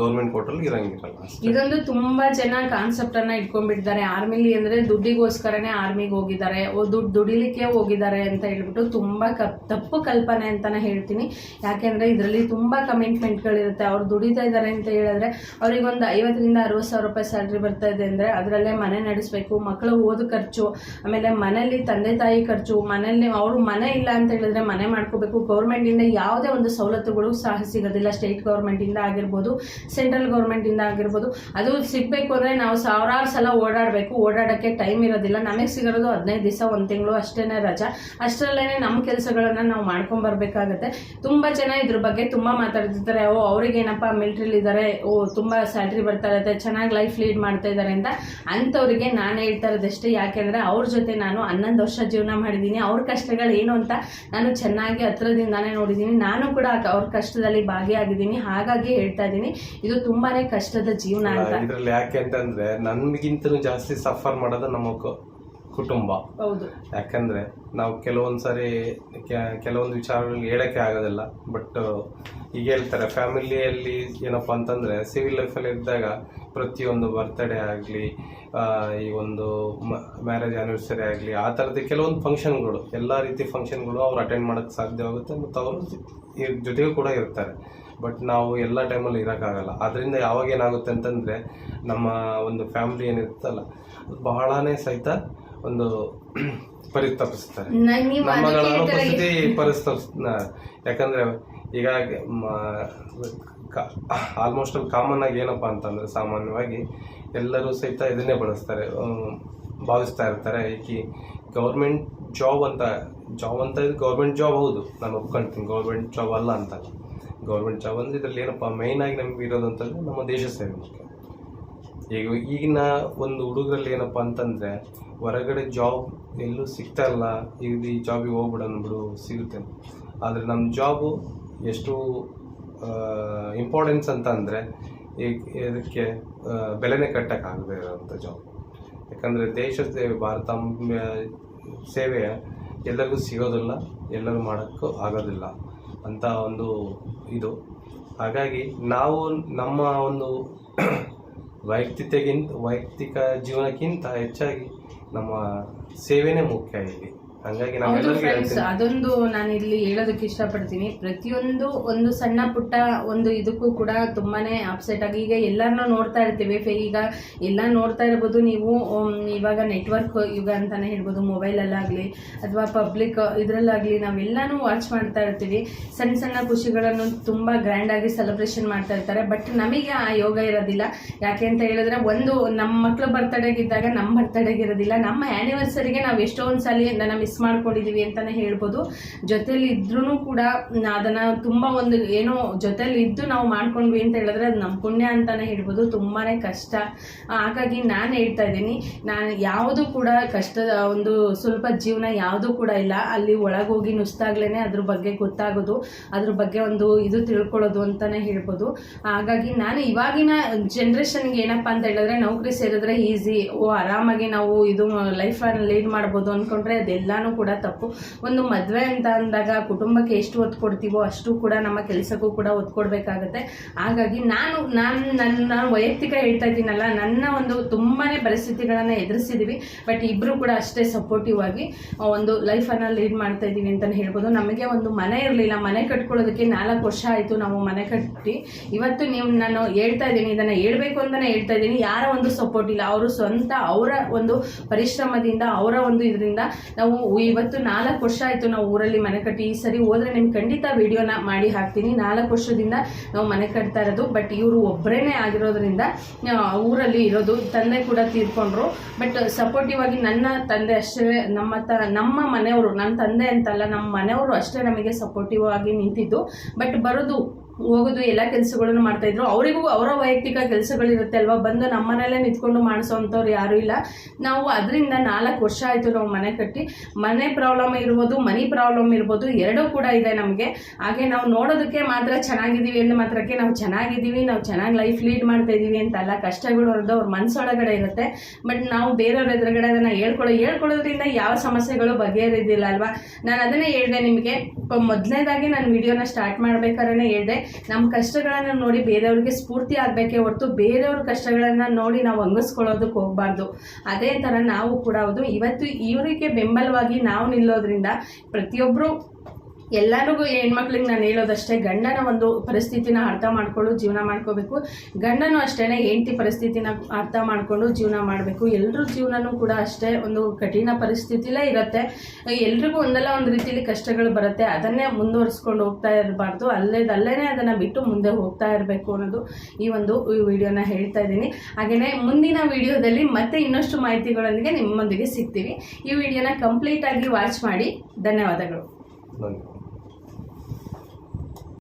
ಗೌರ್ಮೆಂಟ್ ಕೋರ್ಟಲ್ಲಿ ಇರಂಗಿರಲ್ಲ ಇದೊಂದು ತುಂಬಾ ಜನ ಕಾನ್ಸೆಪ್ಟ್ ಅನ್ನ ಇಟ್ಕೊಂಡ್ಬಿಟ್ಟಿದ್ದಾರೆ. ಆರ್ಮಿಲಿ ಅಂದ್ರೆ ದುಡ್ಡಿಗೋಸ್ಕರನೇ ಆರ್ಮಿಗೆ ಹೋಗಿದ್ದಾರೆ. ದುಡ್ಡು ದುಡಿಲಿಕ್ಕೆ ಹೋಗಿದ್ದಾರೆ ಅಂತ ಹೇಳ್ಬಿಟ್ಟು ತುಂಬಾ ತಪ್ಪು ಕಲ್ಪನೆ ಅಂತಾನೆ ಹೇಳ್ತೀನಿ. ಯಾಕೆಂದ್ರೆ ಇದರಲ್ಲಿ ತುಂಬಾ ಕಮಿಟ್ಮೆಂಟ್ಗಳಿರುತ್ತೆ ಅವ್ರು ದುಡಿತಾ ಇದ್ದಾರೆ ಅಂತ ಹೇಳಿದ್ರೆ ಅವ್ರಿಗೊಂದು ಐವತ್ತರಿಂದ ಅರವತ್ತು ಸಾವಿರ ರೂಪಾಯಿ ಸ್ಯಾಲ್ರಿ ಬರ್ತಾ ಇದೆ ಅಂದ್ರೆ ಅದರಲ್ಲೇ ಮನೆ ನಡೆಸಬೇಕು ಮಕ್ಕಳು ಓದು ಖರ್ಚು, ಆಮೇಲೆ ಮನೆಯಲ್ಲಿ ತಂದೆ ತಾಯಿ ಖರ್ಚು, ಮನೆಯಲ್ಲಿ ಅವರು ಮನೆ ಇಲ್ಲ ಅಂತ ಹೇಳಿದ್ರೆ ಮನೆ ಮಾಡ್ಕೋಬೇಕು. ಗೌರ್ಮೆಂಟ್ ಇಂದ ಯಾವುದೇ ಒಂದು ಸವಲತ್ತುಗಳು ಸಹ ಸಿಗೋದಿಲ್ಲ. ಸ್ಟೇಟ್ ಗೌರ್ಮೆಂಟಿಂದ ಆಗಿರ್ಬೋದು ಸೆಂಟ್ರಲ್ ಗೌರ್ಮೆಂಟಿಂದ ಆಗಿರ್ಬೋದು. ಅದು ಸಿಗಬೇಕು ಅಂದ್ರೆ ನಾವು ಸಾವಿರಾರು ಸಲ ಓಡಾಡಬೇಕು. ಓಡಾಡಕ್ಕೆ ಟೈಮ್ ಇರೋದಿಲ್ಲ. ನಮಗೆ ಸಿಗೋದು ಹದಿನೈದು ದಿವಸ, ಒಂದು ತಿಂಗಳು ಅಷ್ಟೇನೆ ರಜಾ. ಅಷ್ಟರಲ್ಲೇನೆ ನಮ್ಮ ಕೆಲಸಗಳನ್ನ ನಾವು ಮಾಡ್ಕೊಂಡ್ ತುಂಬ ಜನ ಇದ್ರ ಬಗ್ಗೆ ತುಂಬಾ ಮಾತಾಡ್ತಿದ್ದಾರೆ ಓ, ಅವ್ರಿಗೇನಪ್ಪ ಮಿಲ್ಟ್ರಿಲಿ ಇದ್ದಾರೆ ಓ, ತುಂಬಾ ಸ್ಯಾಲ್ರಿ ಬರ್ತಾ ಇರುತ್ತೆ. ಚೆನ್ನಾಗಿ ಲೈಫ್ ಲೀಡ್ ಮಾಡ್ತಾ ಇದ್ದಾರೆ ಅಂತ ಅಂಥವ್ರಿಗೆ ನಾನು ಹೇಳ್ತಾ ಇರೋದಷ್ಟೇ. ಯಾಕೆಂದ್ರೆ ಅವ್ರ ಜೊತೆ ನಾನು ಹನ್ನೊಂದು ವರ್ಷ ಜೀವನ ಮಾಡಿದ್ದೀನಿ ಅವ್ರ ಕಷ್ಟಗಳು ಏನು ಅಂತ ನಾನು ಚೆನ್ನಾಗಿ ಹತ್ರದಿಂದಾನೇ ನೋಡಿದ್ದೀನಿ ನಾನು ಕೂಡ ಅವ್ರ ಕಷ್ಟದಲ್ಲಿ ಭಾಗಿಯಾಗಿದ್ದೀನಿ ಹಾಗಾಗಿ ಹೇಳ್ತಾ ಇದ್ದೀನಿ. ಇದು ತುಂಬಾನೇ ಕಷ್ಟದ ಜೀವನ ಅಂತ. ಇದ್ರಲ್ಲಿ ಯಾಕೆ ಅಂತಂದ್ರೆ ನನ್ಗಿಂತನೂ ಜಾಸ್ತಿ ಸಫರ್ ಮಾಡೋದು ನಮ್ಮ ಕುಟುಂಬ. ಹೌದು. ಯಾಕಂದ್ರೆ ನಾವು ಕೆಲವೊಂದ್ಸರಿ ಕೆಲವೊಂದು ವಿಚಾರಗಳು ಹೇಳಕ್ಕೆ ಆಗೋದಿಲ್ಲ. ಬಟ್ ಈಗ ಹೇಳ್ತಾರೆ ಫ್ಯಾಮಿಲಿಯಲ್ಲಿ ಏನಪ್ಪಾ ಅಂತಂದ್ರೆ ಸಿವಿಲ್ ಲೈಫಲ್ಲಿ ಇದ್ದಾಗ ಪ್ರತಿಯೊಂದು ಬರ್ತ್ಡೇ ಆಗಲಿ ಈ ಒಂದು ಮ್ಯಾರೇಜ್ ಆನಿವರ್ಸರಿ ಆಗಲಿ ಆ ಥರದ ಕೆಲವೊಂದು ಫಂಕ್ಷನ್ಗಳು ಎಲ್ಲ ರೀತಿ ಫಂಕ್ಷನ್ಗಳು ಅವ್ರು ಅಟೆಂಡ್ ಮಾಡೋಕ್ಕೆ ಸಾಧ್ಯವಾಗುತ್ತೆ ಮತ್ತು ಅವರು ಜೊತೆಗೂ ಕೂಡ ಇರ್ತಾರೆ. ಬಟ್ ನಾವು ಎಲ್ಲ ಟೈಮಲ್ಲಿ ಇರೋಕ್ಕಾಗಲ್ಲ ಅದರಿಂದ ಯಾವಾಗ ಏನಾಗುತ್ತೆ ಅಂತಂದರೆ ನಮ್ಮ ಒಂದು ಫ್ಯಾಮಿಲಿ ಏನಿರುತ್ತಲ್ಲ ಅದು ಬಹಳನೇ ಸಹಿತ ಒಂದು ಪರಿತಪಿಸ್ತಾರೆ. ನಮ್ಮ ಪರಿಸ್ಥಿತಿ ನಮ್ಮಗಳ ಅದಕ್ಕೆ ಈ ತರ ಅನುಪಸ್ಥಿತಿ ಪರಿಸ್ತಪ್ ಯಾಕಂದ್ರೆ ಈಗ ಆಲ್ಮೋಸ್ಟ್ ಅಲ್ಲಿ ಕಾಮನ್ ಆಗಿ ಏನಪ್ಪ ಅಂತಂದರೆ ಸಾಮಾನ್ಯವಾಗಿ ಎಲ್ಲರೂ ಸಹಿತ ಇದನ್ನೇ ಬಳಸ್ತಾರೆ. ಭಾವಿಸ್ತಾ ಇರ್ತಾರೆ. ಏಕೆ ಗೌರ್ಮೆಂಟ್ ಜಾಬ್ ಅಂತ ಜಾಬ್ ಅಂತ ಇದು ಗೌರ್ಮೆಂಟ್ ಜಾಬ್ ಹೌದು. ನಾನು ಒಪ್ಕೊಳ್ತೀನಿ ಗೌರ್ಮೆಂಟ್ ಜಾಬ್ ಅಲ್ಲ ಅಂತ ಗೌರ್ಮೆಂಟ್ ಜಾಬ್ ಅಂದರೆ ಇದರಲ್ಲಿ ಏನಪ್ಪ ಮೈನ್ ಆಗಿ ನಮ್ಗೆ ಇರೋದು ಅಂತಂದ್ರೆ ನಮ್ಮ ದೇಶ ಸೇವೆ ಈಗ ಈಗಿನ ಒಂದು ಹುಡುಗರಲ್ಲಿ ಏನಪ್ಪ ಅಂತಂದರೆ, ಹೊರಗಡೆ ಜಾಬ್ ಎಲ್ಲೂ ಸಿಗ್ತಾ ಇಲ್ಲ, ಈ ಜಾಬಿಗೆ ಹೋಗ್ಬಿಡೋಣ ಬಿಡು ಸಿಗುತ್ತೆ. ಆದರೆ ನಮ್ಮ ಜಾಬು ಎಷ್ಟು ಇಂಪಾರ್ಟೆನ್ಸ್ ಅಂತ ಅಂದರೆ ಇದಕ್ಕೆ ಬೆಲೆನೇ ಕಟ್ಟೋಕ್ಕಾಗದೇ ಇರೋವಂಥ ಜಾಬ್ ಯಾಕಂದರೆ ದೇಶ ಸೇವೆ, ಭಾರತ ಸೇವೆ ಎಲ್ಲರಿಗೂ ಸಿಗೋದಿಲ್ಲ, ಎಲ್ಲರೂ ಮಾಡೋಕ್ಕೂ ಆಗೋದಿಲ್ಲ. ಅಂತ ಒಂದು ಇದು. ಹಾಗಾಗಿ ನಾವು ನಮ್ಮ ಒಂದು ವೈಯಕ್ತಿತೆಗಿಂತ ವೈಯಕ್ತಿಕ ಜೀವನಕ್ಕಿಂತ ಹೆಚ್ಚಾಗಿ ನಮ್ಮ ಸೇವೆನೇ ಮುಖ್ಯ ಇಲ್ಲಿ. ಹಂಗಾಗಿ ಹೌದು ನಾವೆಲ್ಲರಿಗೂ ಫ್ರೆಂಡ್ಸ್ ಅದೊಂದು ನಾನು ಇಲ್ಲಿ ಹೇಳೋದಕ್ಕೆ ಇಷ್ಟಪಡ್ತೀನಿ. ಪ್ರತಿಯೊಂದು ಒಂದು ಸಣ್ಣ ಪುಟ್ಟ ಒಂದು ಇದಕ್ಕೂ ಕೂಡ ತುಂಬಾನೇ ಅಪ್ಸೆಟ್ ಆಗಿ ಈಗ ಎಲ್ಲರನ್ನ ನೋಡ್ತಾ ಇರ್ತೀವಿ. ಫೆ- ಈಗ ಎಲ್ಲ ನೋಡ್ತಾ ಇರ್ಬೋದು ನೀವು ಉಮ್, ಇವಾಗ ನೆಟ್ವರ್ಕ್ ಯುಗ ಅಂತಾನೆ ಹೇಳ್ಬೋದು ಮೊಬೈಲಲ್ಲಾಗಲಿ ಅಥವಾ ಪಬ್ಲಿಕ್ ಇದರಲ್ಲಾಗಲಿ ನಾವೆಲ್ಲಾನು ವಾಚ್ ಮಾಡ್ತಾ ಇರ್ತೀವಿ. ಸಣ್ಣ ಸಣ್ಣ ಖುಷಿಗಳನ್ನು ತುಂಬ ಗ್ರ್ಯಾಂಡಾಗಿ ಸೆಲೆಬ್ರೇಷನ್ ಮಾಡ್ತಾ ಇರ್ತಾರೆ. ಬಟ್ ನಮಗೆ ಆ ಯೋಗ ಇರೋದಿಲ್ಲ. ಯಾಕೆ ಅಂತ ಹೇಳಿದ್ರೆ ಒಂದು ನಮ್ಮ ಮಕ್ಳು ಬರ್ತಡೇಗಿದ್ದಾಗ ನಮ್ಮ ಬರ್ತಡೇಗಿರೋದಿಲ್ಲ ನಮ್ಮ ಆ್ಯನಿವರ್ಸರಿಗೆ ನಾವು ಎಷ್ಟೊಂದು ಸಲ ಅದನ್ನು ಮಾಡ್ಕೊಂಡಿದೀವಿ ಅಂತಾನೆ ಹೇಳ್ಬೋದು. ಜೊತೆಲಿ ಇದ್ರೂ ಕೂಡ ಅದನ್ನ ತುಂಬಾ ಒಂದು ಏನೋ ಜೊತೆಲಿ ಇದ್ದು ನಾವು ಮಾಡ್ಕೊಂಡ್ವಿ ಅಂತ ಹೇಳಿದ್ರೆ ಅದು ನಮ್ಮ ಪುಣ್ಯ ಅಂತಾನೆ ಹೇಳ್ಬೋದು. ತುಂಬಾನೇ ಕಷ್ಟ. ಹಾಗಾಗಿ ನಾನು ಹೇಳ್ತಾ ಇದ್ದೀನಿ, ನಾನು ಯಾವುದು ಕೂಡ ಕಷ್ಟದ ಒಂದು ಸ್ವಲ್ಪ ಜೀವನ ಯಾವುದು ಕೂಡ ಇಲ್ಲ. ಅಲ್ಲಿ ಒಳಗೋಗಿ ನುಸ್ತಾಗ್ಲೇ ಅದ್ರ ಬಗ್ಗೆ ಗೊತ್ತಾಗೋದು, ಅದ್ರ ಬಗ್ಗೆ ಒಂದು ಇದು ತಿಳ್ಕೊಳ್ಳೋದು ಅಂತಾನೆ ಹೇಳ್ಬೋದು. ಹಾಗಾಗಿ ನಾನು ಇವಾಗಿನ ಜನ್ರೇಷನ್ಗೆ ಏನಪ್ಪಾ ಅಂತ ಹೇಳಿದ್ರೆ ನೌಕರಿ ಸೇರಿದ್ರೆ ಈಸಿ ಓ, ಆರಾಮಾಗಿ ನಾವು ಇದು ಲೈಫ್ ಲೀಡ್ ಮಾಡ್ಬೋದು ಅನ್ಕೊಂಡ್ರೆ ಅದೆಲ್ಲಾನು ಕೂಡ ತಪ್ಪು. ಒಂದು ಮದುವೆ ಅಂತ ಅಂದಾಗ ಕುಟುಂಬಕ್ಕೆ ಎಷ್ಟು ಒತ್ತು ಕೊಡ್ತೀವೋ ಅಷ್ಟು ಕೂಡ ನಮ್ಮ ಕೆಲಸಕ್ಕೂ ಕೂಡ ಒತ್ತು ಕೊಡಬೇಕಾಗತ್ತೆ. ಹಾಗಾಗಿ ನಾನು ನಾನು ನನ್ನ ನಾನು ವೈಯಕ್ತಿಕ ಹೇಳ್ತಾ ಇದ್ದೀನಲ್ಲ, ನನ್ನ ಒಂದು ತುಂಬಾನೇ ಪರಿಸ್ಥಿತಿಗಳನ್ನು ಎದುರಿಸಿದೀವಿ. ಬಟ್ ಇಬ್ಬರು ಕೂಡ ಅಷ್ಟೇ ಸಪೋರ್ಟಿವ್ ಆಗಿ ಒಂದು ಲೈಫನ್ನು ಲೀಡ್ ಮಾಡ್ತಾ ಇದ್ದೀವಿ ಅಂತಲೇ ಹೇಳ್ಬೋದು. ನಮಗೆ ಒಂದು ಮನೆ ಇರಲಿಲ್ಲ, ಮನೆ ಕಟ್ಕೊಳ್ಳೋದಕ್ಕೆ ನಾಲ್ಕು ವರ್ಷ ಆಯಿತು ನಾವು ಮನೆ ಕಟ್ಟಿ. ಇವತ್ತು ನೀವು, ನಾನು ಹೇಳ್ತಾ ಇದ್ದೀನಿ, ಇದನ್ನು ಹೇಳಬೇಕು ಅಂತಲೇ ಹೇಳ್ತಾ ಇದ್ದೀನಿ. ಯಾರ ಒಂದು ಸಪೋರ್ಟ್ ಇಲ್ಲ, ಅವರು ಸ್ವಂತ, ಅವರ ಒಂದು ಪರಿಶ್ರಮದಿಂದ, ಅವರ ಒಂದು ಇದರಿಂದ ನಾವು ಇವತ್ತು ನಾಲ್ಕು ವರ್ಷ ಆಯಿತು ನಾವು ಊರಲ್ಲಿ ಮನೆ ಕಟ್ಟಿ. ಈ ಸರಿ ಹೋದ್ರೆ ನಿಮ್ಗೆ ಖಂಡಿತ ವಿಡಿಯೋನ ಮಾಡಿ ಹಾಕ್ತೀನಿ. ನಾಲ್ಕು ವರ್ಷದಿಂದ ನಾವು ಮನೆ ಕಟ್ತಾ ಇರೋದು. ಬಟ್ ಇವರು ಒಬ್ಬರೇ ಆಗಿರೋದ್ರಿಂದ ಊರಲ್ಲಿ ಇರೋದು. ತಂದೆ ಕೂಡ ತೀರ್ಕೊಂಡ್ರು. ಬಟ್ ಸಪೋರ್ಟಿವ್ ಆಗಿ ನನ್ನ ತಂದೆ ಅಷ್ಟೇ, ನಮ್ಮ ತ, ನಮ್ಮ ಮನೆಯವರು ನನ್ನ ತಂದೆ ಅಂತಲ್ಲ, ನಮ್ಮ ಮನೆಯವರು ಅಷ್ಟೇ ನಮಗೆ ಸಪೋರ್ಟಿವ್ ಆಗಿ ನಿಂತಿದ್ದು. ಬಟ್ ಬರೋದು, ಹೋಗೋದು, ಎಲ್ಲ ಕೆಲಸಗಳನ್ನು ಮಾಡ್ತಾ ಇದ್ರು. ಅವರಿಗೂ ಅವರ ವೈಯಕ್ತಿಕ ಕೆಲಸಗಳಿರುತ್ತೆ ಅಲ್ವಾ? ಬಂದು ನಮ್ಮ ಮನೆಯಲ್ಲೇ ನಿಂತ್ಕೊಂಡು ಮಾಡಿಸೋವಂಥವ್ರು ಯಾರೂ ಇಲ್ಲ. ನಾವು ಅದರಿಂದ ನಾಲ್ಕು ವರ್ಷ ಆಯಿತು ನಾವು ಮನೆ ಕಟ್ಟಿ. ಮನೆ ಪ್ರಾಬ್ಲಮ್ ಇರ್ಬೋದು, ಮನಿ ಪ್ರಾಬ್ಲಮ್ ಇರ್ಬೋದು, ಎರಡೂ ಕೂಡ ಇದೆ ನಮಗೆ. ಹಾಗೆ ನಾವು ನೋಡೋದಕ್ಕೆ ಮಾತ್ರ ಚೆನ್ನಾಗಿದ್ದೀವಿ ಅಂದ ಮಾತ್ರಕ್ಕೆ ನಾವು ಚೆನ್ನಾಗಿದ್ದೀವಿ, ನಾವು ಚೆನ್ನಾಗಿ ಲೈಫ್ ಲೀಡ್ ಮಾಡ್ತಾ ಇದ್ದೀವಿ ಅಂತಲ್ಲ ಕಷ್ಟಗಳು ಅನ್ನೋದು ಅವ್ರ ಮನಸ್ಸೊಳಗಡೆ ಇರುತ್ತೆ. ಬಟ್ ನಾವು ಬೇರೆಯವ್ರ ಎದುರುಗಡೆ ಅದನ್ನು ಹೇಳ್ಕೊಳ್ಳೋ, ಹೇಳ್ಕೊಳ್ಳೋದ್ರಿಂದ ಯಾವ ಸಮಸ್ಯೆಗಳು ಬಗೆಹರಿದಿಲ್ಲ ಅಲ್ವಾ? ನಾನು ಅದನ್ನೇ ಹೇಳಿದೆ ನಿಮಗೆ. ಮೊದಲನೇದಾಗಿ ನಾನು ವಿಡಿಯೋನ ಸ್ಟಾರ್ಟ್ ಮಾಡ್ಬೇಕಾದ್ರೆ ಹೇಳಿದೆ. ನಮ್ಮ ಕಷ್ಟಗಳನ್ನು ನೋಡಿ ಬೇರೆಯವ್ರಿಗೆ ಸ್ಫೂರ್ತಿ ಆಗಬೇಕೇ ಹೊರತು ಬೇರೆಯವ್ರ ಕಷ್ಟಗಳನ್ನು ನೋಡಿ ನಾವು ಹಂಗಿಸ್ಕೊಳ್ಳೋದಕ್ಕೆ ಹೋಗಬಾರ್ದು. ಅದೇ ಥರ ನಾವು ಕೂಡ ಹೌದು. ಇವತ್ತು ಇವರಿಗೆ ಬೆಂಬಲವಾಗಿ ನಾವು ನಿಲ್ಲೋದ್ರಿಂದ ಪ್ರತಿಯೊಬ್ಬರು ಎಲ್ಲರಿಗೂ ಹೆಣ್ಮಕ್ಳಿಗೆ ನಾನು ಹೇಳೋದಷ್ಟೇ, ಗಂಡನ ಒಂದು ಪರಿಸ್ಥಿತಿನ ಅರ್ಥ ಮಾಡ್ಕೊಂಡು ಜೀವನ ಮಾಡ್ಕೋಬೇಕು. ಗಂಡನೂ ಅಷ್ಟೇ ಹೆಂಡತಿ ಪರಿಸ್ಥಿತಿನ ಅರ್ಥ ಮಾಡ್ಕೊಂಡು ಜೀವನ ಮಾಡಬೇಕು. ಎಲ್ಲರ ಜೀವನನೂ ಕೂಡ ಅಷ್ಟೇ ಒಂದು ಕಠಿಣ ಪರಿಸ್ಥಿತಿಲೇ ಇರುತ್ತೆ. ಎಲ್ರಿಗೂ ಒಂದಲ್ಲ ಒಂದು ರೀತಿಯಲ್ಲಿ ಕಷ್ಟಗಳು ಬರುತ್ತೆ. ಅದನ್ನೇ ಮುಂದುವರಿಸ್ಕೊಂಡು ಹೋಗ್ತಾ ಇರಬಾರ್ದು. ಅಲ್ಲೇದಲ್ಲೇ ಅದನ್ನು ಬಿಟ್ಟು ಮುಂದೆ ಹೋಗ್ತಾ ಇರಬೇಕು ಅನ್ನೋದು ಈ ಒಂದು ವಿಡಿಯೋನ ಹೇಳ್ತಾ ಇದ್ದೀನಿ. ಹಾಗೆಯೇ ಮುಂದಿನ ವಿಡಿಯೋದಲ್ಲಿ ಮತ್ತೆ ಇನ್ನಷ್ಟು ಮಾಹಿತಿಗಳೊಂದಿಗೆ ನಿಮ್ಮೊಂದಿಗೆ ಸಿಗ್ತೀವಿ ಈ ವಿಡಿಯೋನ ಕಂಪ್ಲೀಟಾಗಿ ವಾಚ್ ಮಾಡಿ. ಧನ್ಯವಾದಗಳು. ಧನ್ಯವಾದ